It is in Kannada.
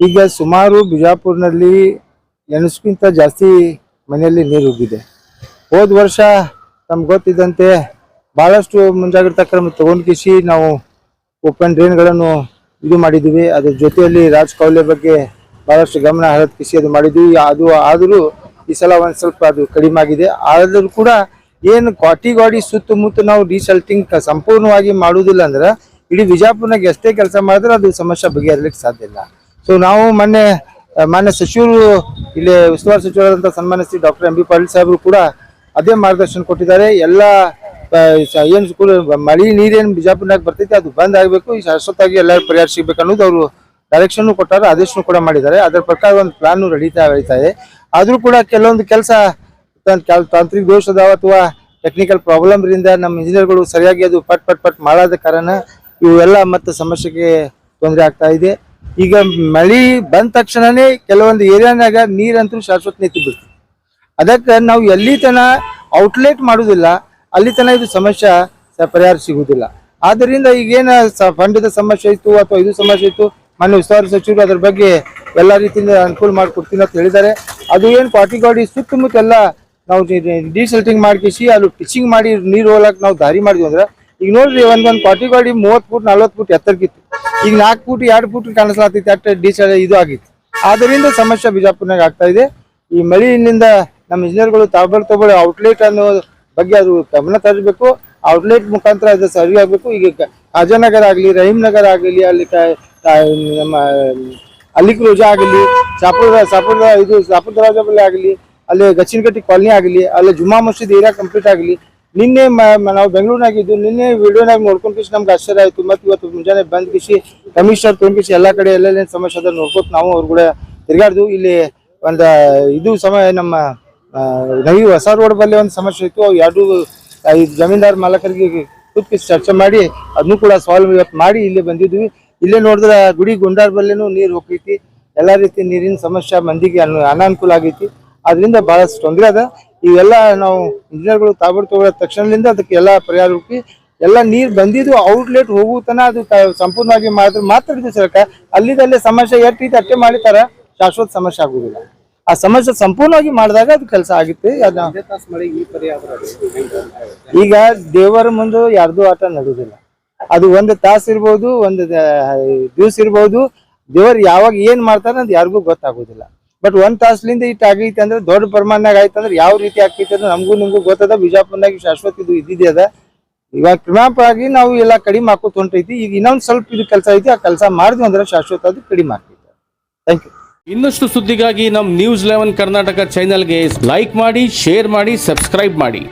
ಈಗ ಸುಮಾರು ಬಿಜಾಪುರ್ನಲ್ಲಿ ಎಣಸ್ಕಿಂತ ಜಾಸ್ತಿ ಮನೆಯಲ್ಲಿ ನೀರು ಉಗ್ಗಿದೆ ಹೋದ ವರ್ಷ ನಮ್ಗೆ ಗೊತ್ತಿದ್ದಂತೆ ಭಾಳಷ್ಟು ಮುಂಜಾಗ್ರತಾ ಕ್ರಮ ತಗೊಂಡು ಕಿಸಿ ನಾವು ಓಪನ್ ಡ್ರೈನ್ಗಳನ್ನು ಇದು ಮಾಡಿದ್ದೀವಿ. ಅದ್ರ ಜೊತೆಯಲ್ಲಿ ರಾಜ್ ಕೌಲೆ ಬಗ್ಗೆ ಭಾಳಷ್ಟು ಗಮನ ಹರಿದ ಕಿಸಿ ಅದು ಮಾಡಿದ್ವಿ. ಅದು ಆದರೂ ಈ ಸಲ ಒಂದು ಸ್ವಲ್ಪ ಅದು ಕಡಿಮೆ ಆಗಿದೆ. ಆದರೂ ಕೂಡ ಏನು ಕ್ವಾಟಿಗಾಡಿ ಸುತ್ತಮುತ್ತ ನಾವು ಡಿಸಲ್ಟಿಂಗ್ ಸಂಪೂರ್ಣವಾಗಿ ಮಾಡುವುದಿಲ್ಲ ಅಂದ್ರೆ ಇಡೀ ಬಿಜಾಪುರ್ನಾಗ ಎಷ್ಟೇ ಕೆಲಸ ಮಾಡಿದ್ರೆ ಅದು ಸಮಸ್ಯೆ ಬಗೆಹರ್ಲಿಕ್ಕೆ ಸಾಧ್ಯ ಇಲ್ಲ. ಸೊ ನಾವು ಮೊನ್ನೆ ಮಾನ್ಯ ಸಚಿವರು, ಇಲ್ಲಿ ಉಸ್ತುವಾರಿ ಸಚಿವರಾದಂಥ ಸನ್ಮಾನಿಸಿ ಡಾಕ್ಟರ್ ಎಂ ಬಿ ಪಾಟೀಲ್ ಸಾಹೇಬರು ಕೂಡ ಅದೇ ಮಾರ್ಗದರ್ಶನ ಕೊಟ್ಟಿದ್ದಾರೆ. ಎಲ್ಲ ಏನು ಸ್ಕೂಲ್ ಮಳಿ, ನೀರೇನು ಬಿಜಾಪುರ್ನಾಗ ಬರ್ತೈತೆ, ಅದು ಬಂದ್ ಆಗಬೇಕು. ಈ ಶಾಶ್ವತವಾಗಿ ಎಲ್ಲರೂ ಪರಿಹಾರ ಸಿಗ್ಬೇಕು ಅನ್ನೋದು ಅವರು ಡೈರೆಕ್ಷನ್ ಕೊಟ್ಟಾರೆ, ಆದೇಶನೂ ಕೂಡ ಮಾಡಿದ್ದಾರೆ. ಅದರ ಪ್ರಕಾರ ಒಂದು ಪ್ಲಾನ್ ರೆಡಿತಾ ನಡೀತಾ ಇದೆ. ಆದರೂ ಕೂಡ ಕೆಲವೊಂದು ಕೆಲಸ ತಾಂತ್ರಿಕ ದೋಷದ ಅಥವಾ ಟೆಕ್ನಿಕಲ್ ಪ್ರಾಬ್ಲಮ್ ರಿಂದ ನಮ್ಮ ಇಂಜಿನಿಯರ್ಗಳು ಸರಿಯಾಗಿ ಅದು ಪಟ್ ಪಟ್ ಪಟ್ ಮಾಡಾದ ಕಾರಣ ಇವೆಲ್ಲ ಮತ್ತೆ ಸಮಸ್ಯೆಗೆ ತೊಂದರೆ ಆಗ್ತಾ ಇದೆ. ಈಗ ಮಳಿ ಬಂದ ತಕ್ಷಣನೇ ಕೆಲವೊಂದು ಏರಿಯಾನಾಗ ನೀರಂತೂ ಶಾಶ್ವತ ನಿಂತು ಬಿಡ್ತು. ಅದಕ್ಕೆ ನಾವು ಎಲ್ಲಿ ತನ ಔಟ್ಲೆಟ್ ಮಾಡುದಿಲ್ಲ, ಅಲ್ಲಿ ತನ ಇದು ಸಮಸ್ಯೆ ಪರಿಹಾರ ಸಿಗುವುದಿಲ್ಲ ಆದ್ದರಿಂದ ಈಗೇನ ಫಂಡದ ಸಮಸ್ಯೆ ಇತ್ತು ಅಥವಾ ಇದು ಸಮಸ್ಯೆ ಇತ್ತು ಮಾನ್ಯ ಉಸ್ತುವಾರಿ ಸಚಿವರು ಅದ್ರ ಬಗ್ಗೆ ಎಲ್ಲಾ ರೀತಿಯಿಂದ ಅನುಕೂಲ ಮಾಡಿಕೊಡ್ತೀನಿ ಅಂತ ಹೇಳಿದ್ದಾರೆ. ಅದು ಏನು ಪಾಟಿಗಾಡಿ ಸುತ್ತಮುತ್ತ ಎಲ್ಲ ನಾವು ಡಿಸಲ್ಟಿಂಗ್ ಮಾಡ್ಕಿಸಿ ಅಲ್ಲಿ ಪಿಚಿಂಗ್ ಮಾಡಿ ನೀರು ಹೋಗ್ಲಕ್ ನಾವು ದಾರಿ ಮಾಡಿದ್ವಿ ಅಂದ್ರೆ ಈಗ ನೋಡ್ರಿ ಒಂದೊಂದು ಪಾಟಿಗಾಡಿ ಮೂವತ್ತು ಫುಟ್, ನಲ್ವತ್ತು ಫುಟ್ ಎತ್ತರಕ್ಕಿತ್ತು. ಈಗ ನಾಲ್ಕು ಫುಟ್, ಎರಡು ಫುಟ್ ಕಾಣಿಸ್ಲಾತೈತಿ ಅಟ್ ಡೀಸೆಲ್ ಇದು ಆಗಿತ್ತು. ಆದ್ದರಿಂದ ಸಮಸ್ಯೆ ಬಿಜಾಪುರ್ನಾಗ ಆಗ್ತಾ ಇದೆ. ಈ ಮಳೆಯಿಂದ ನಮ್ಮ ಇಂಜಿನಿಯರ್ಗಳು ತಾಬರ್ ತಗೊಳ್ಳಿ ಔಟ್ಲೆಟ್ ಅನ್ನೋ ಬಗ್ಗೆ ಅದು ಗಮನ ತರಬೇಕು. ಔಟ್ಲೆಟ್ ಮುಖಾಂತರ ಅದು ಸರಿ ಈಗ ಕ- ಖಾಜಾನಗರ್ ಆಗಲಿ ರಹೀಮ್ ನಗರ ಆಗಲಿ, ಅಲ್ಲಿ ನಮ್ಮ ಅಲ್ಲಿ ರೋಜಾ ಆಗಲಿ ಸಾಪುರ ಸಾಪುರ ಇದು ಸಾಪುರ ದರಾಜ ಆಗಲಿ, ಅಲ್ಲಿ ಗಚ್ಚಿನಕಟ್ಟಿ ಕಾಲನಿ ಆಗಲಿ, ಅಲ್ಲಿ ಜುಮಾ ಮಸೀದ್ ಏರಿಯಾ ಕಂಪ್ಲೀಟ್ ಆಗಲಿ ನಿನ್ನೆ ನಾವು ಬೆಂಗಳೂರಿನಾಗಿದ್ದು, ನಿನ್ನೆ ವಿಡಿಯೋನಾಗ ನೋಡ್ಕೊಂಡ್ ಕಿಸಿ ನಮ್ಗೆ ಆಶ್ಚರ್ಯ ಆಯ್ತು. ಮತ್ತೆ ಇವತ್ತು ಮುಂಜಾನೆ ಬಂದ್ ಕಿಸಿ ಕಮಿಷನರ್ ತುಂಬಿಸಿ ಎಲ್ಲಾ ಕಡೆ ಎಲ್ಲೆಲ್ಲೇನು ಸಮಸ್ಯೆ ಅದ ನೋಡ್ಕೊತ ನಾವು ಅವ್ರ ಕೂಡ ತಿರ್ಗಾಡ್ದು. ಇಲ್ಲಿ ಒಂದ ಇದು ಸಮಯ ನಮ್ಮ ನವಿ ಹೊಸ ರೋಡ್ ಬಲ್ಲಿ ಒಂದು ಸಮಸ್ಯೆ ಇತ್ತು. ಅವು ಎರಡು ಜಮೀನ್ದಾರ್ ಮಾಲಕರಿಗೆ ಕೂತ್ಕಿಸಿ ಚರ್ಚೆ ಮಾಡಿ ಅದನ್ನು ಕೂಡ ಸಾಲ್ವ್ ಇವತ್ತು ಮಾಡಿ ಇಲ್ಲಿ ಬಂದಿದ್ವಿ. ಇಲ್ಲೇ ನೋಡಿದ್ರೆ ಗುಡಿ ಗುಂಡಾರ್ ಬಲ್ಲೇನು ನೀರು ಹೋಗ್ತೈತಿ. ಎಲ್ಲಾ ರೀತಿ ನೀರಿನ ಸಮಸ್ಯೆ ಮಂದಿಗೆ ಅನು, ಅನಾನುಕೂಲ ಆಗೈತಿ. ಅದರಿಂದ ಬಹಳಷ್ಟು ತೊಂದರೆ ಅದ. ಇವೆಲ್ಲ ನಾವು ಇಂಜಿನಿಯರ್ಗಳು ತಾಬರ್ ತಗೊಳ್ಳೋ ತಕ್ಷಣದಿಂದ ಅದಕ್ಕೆ ಎಲ್ಲ ಪರಿಹಾರ ಹುಡುಕಿ ಎಲ್ಲ ನೀರ್ ಬಂದಿದ್ದು ಔಟ್ಲೆಟ್ ಹೋಗು ತನ ಅದು ಸಂಪೂರ್ಣವಾಗಿ ಮಾಡಿದ್ರೆ ಮಾತ್ರ ಇದು ಸರ್ಕ ಅಲ್ಲಿದಲ್ಲೇ ಸಮಸ್ಯೆ ಎಷ್ಟು ರೀತಿ ಅಟ್ಟೆ ಮಾಡಿತಾರ ಶಾಶ್ವತ ಸಮಸ್ಯೆ ಆಗುದಿಲ್ಲ. ಆ ಸಮಸ್ಯೆ ಸಂಪೂರ್ಣವಾಗಿ ಮಾಡಿದಾಗ ಅದು ಕೆಲಸ ಆಗುತ್ತೆ. ಈಗ ದೇವರ ಮುಂದೆ ಯಾರ್ದು ಆಟ ನಡೆಯುದಿಲ್ಲ. ಅದು ಒಂದು ತಾಸು ಇರ್ಬೋದು, ಒಂದು ದಿವ್ಸ ಇರ್ಬೋದು, ದೇವರು ಯಾವಾಗ ಏನ್ ಮಾಡ್ತಾರ ಅದು ಯಾರಿಗೂ ಗೊತ್ತಾಗೋದಿಲ್ಲ. ಬಟ್ ಒಂದ್ ತಾಸ್ಲಿಂದ ಇಟ್ ಆಗೈತಿ ಅಂದ್ರೆ ದೊಡ್ಡ ಪ್ರಮಾಣದಾಗ ಆಯ್ತು ಅಂದ್ರೆ ಯಾವ ರೀತಿ ಆಗ್ತೈತಿ ಅಂದ್ರೆ ನಮಗೂ ನಿಮ್ಗೂ ಗೊತ್ತದ ಬಿಜಾಪುರ್ನಾಗ ಶಾಶ್ವತ ಇದು ಇದ್ದಿದೆ ಅದ ಇವಾಗ ಕ್ರಮಾಪವಾಗಿ ನಾವು ಎಲ್ಲ ಕಡಿಮೆ ಹಾಕೋ ಹೊಂಟೈತಿ ಈಗ ಇನ್ನೊಂದ್ ಸ್ವಲ್ಪ ಇದು ಕೆಲಸ ಐತಿ ಆ ಕೆಲಸ ಮಾಡಿದ್ವಿ ಅಂದ್ರೆ ಶಾಶ್ವತ ಅದು ಕಡಿಮೆ ಆಗ್ತೈತೆ ಥ್ಯಾಂಕ್ ಯು ಇನ್ನಷ್ಟು ಸುದ್ದಿಗಾಗಿ ನಮ್ಮ ನ್ಯೂಸ್ ಲೆವೆನ್ ಕರ್ನಾಟಕ ಚಾನೆಲ್ಗೆ ಲೈಕ್ ಮಾಡಿ ಶೇರ್ ಮಾಡಿ ಸಬ್ಸ್ಕ್ರೈಬ್ ಮಾಡಿ.